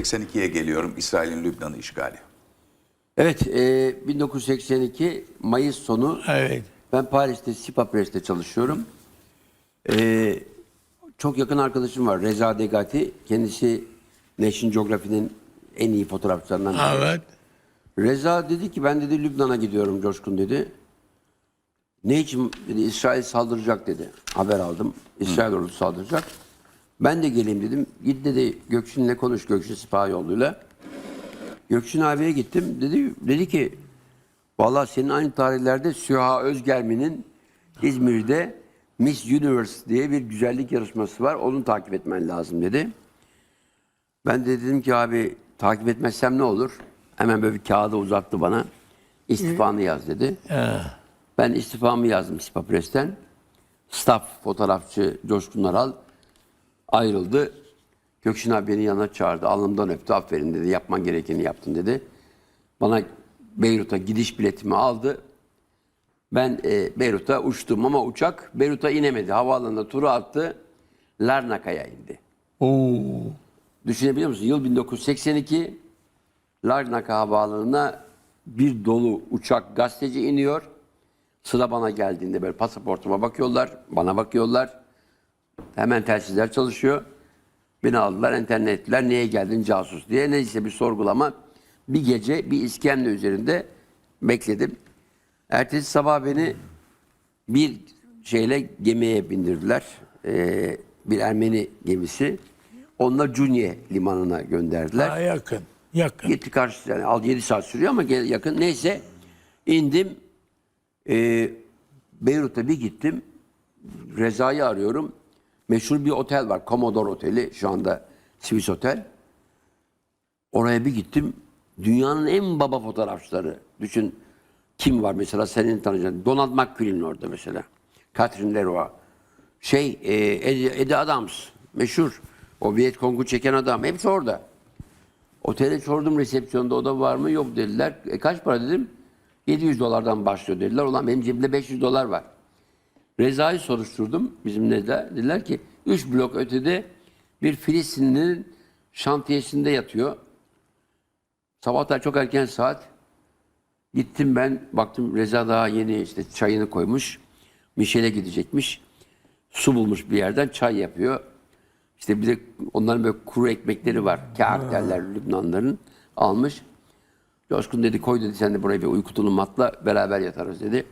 1982'ye geliyorum. İsrail'in Lübnan'ı işgali. Evet, e, 1982 Mayıs sonu Evet. ben Paris'te Sipa Press'te çalışıyorum. E, çok yakın arkadaşım var Reza Degati. Kendisi National Geography'nin en iyi fotoğrafçılarından biri. Evet. Reza dedi ki ben dedi Lübnan'a gidiyorum Coşkun dedi. Ne için dedi İsrail saldıracak dedi. Haber aldım. İsrail ordusu saldıracak. Ben de geleyim dedim. Git dedi Gökçin'le konuş Gökçin Sipahi yoluyla. Gökçin abiye gittim. Dedi dedi ki vallahi senin aynı tarihlerde Süha Özgermi'nin İzmir'de Miss Universe diye bir güzellik yarışması var. Onu takip etmen lazım dedi. Ben de dedim ki abi takip etmezsem ne olur? Hemen böyle bir kağıda uzattı bana. İstifanı yaz dedi. Ben istifamı yazdım Sipa Press'ten. Staff fotoğrafçı Coşkun Aral ayrıldı. Gökşin abi beni yanına çağırdı. Alnımdan öptü. Aferin dedi. Yapman gerekeni yaptın dedi. Bana Beyrut'a gidiş biletimi aldı. Ben e, Beyrut'a uçtum ama uçak Beyrut'a inemedi. Havaalanında turu attı. Larnaka'ya indi. Oo. Düşünebiliyor musun? Yıl 1982 Larnaka Havaalanı'na bir dolu uçak gazeteci iniyor. Sıra bana geldiğinde böyle pasaportuma bakıyorlar, bana bakıyorlar. Hemen telsizler çalışıyor. Beni aldılar, enterne ettiler. Niye geldin casus diye. Neyse bir sorgulama. Bir gece bir iskemle üzerinde bekledim. Ertesi sabah beni bir şeyle gemiye bindirdiler. Ee, bir Ermeni gemisi. Onunla Cunye limanına gönderdiler. Daha yakın. Yakın. Gitti karşı yani al 7 saat sürüyor ama yakın. Neyse indim. Ee, Beyrut'a bir gittim. Reza'yı arıyorum. Meşhur bir otel var. Commodore Oteli. Şu anda Swiss Otel. Oraya bir gittim. Dünyanın en baba fotoğrafçıları. Düşün kim var mesela senin tanıyacağın. Donald McQueen orada mesela. Catherine Leroy. Şey, e, Eddie Adams. Meşhur. O Vietcong'u çeken adam. Hepsi orada. Otele sordum resepsiyonda oda var mı? Yok dediler. E, kaç para dedim? 700 dolardan başlıyor dediler. Ulan benim cebimde 500 dolar var. Reza'yı soruşturdum bizimle de. Dediler ki 3 blok ötede bir Filistinli'nin şantiyesinde yatıyor. Sabahlar çok erken saat. Gittim ben baktım Reza daha yeni işte çayını koymuş. Mişel'e gidecekmiş. Su bulmuş bir yerden çay yapıyor. İşte bir de onların böyle kuru ekmekleri var. Kağıt derler Lübnanların. Almış. Coşkun dedi koy dedi sen de buraya bir uyku tulumu atla beraber yatarız dedi.